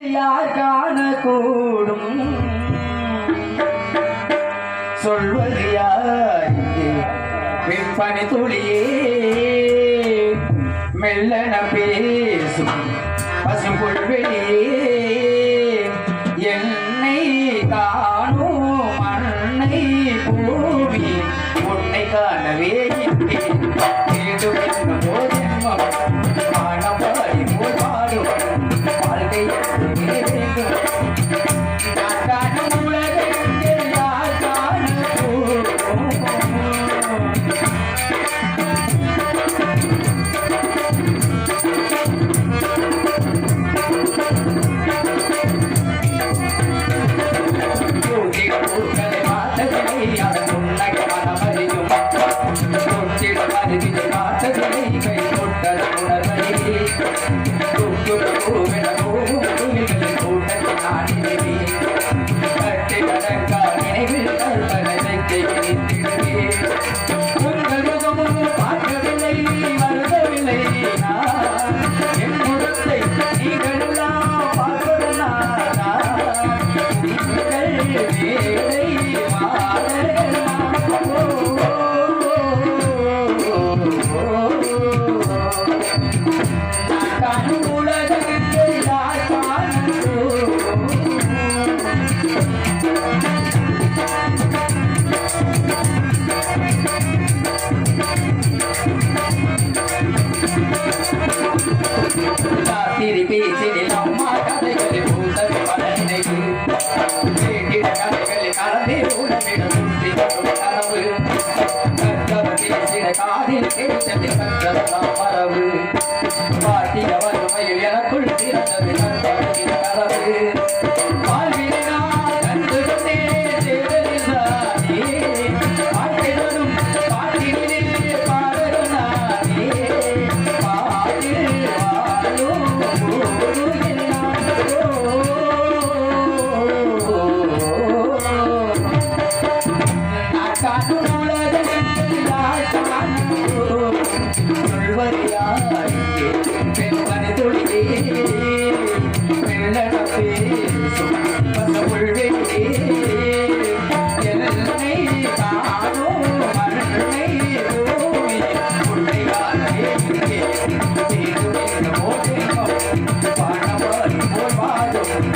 யார் காணக்கூடும் சொல்வது யார் விற்பனை துளியே. மெல்லன பேசும் பசும்புல் வெளியே. என்னை காணும் மண்ணை பூமி உன்னை காணவே பார்த்ததில்லை கை தொட்டது உணர்வதில்லை தூக்குற பூவென பூவும் துளிகளின் கட்டி கடங்கா நினைவில் கல்பனை சக்தி கிடைத்திடுவே உங்கள் முகமும் பார்க்கவில்லை வருதவில்லை என் முகத்தை நீங்கள் எல்லாம் வேலை ఎత్తని పగ్గ మరవు Thank you.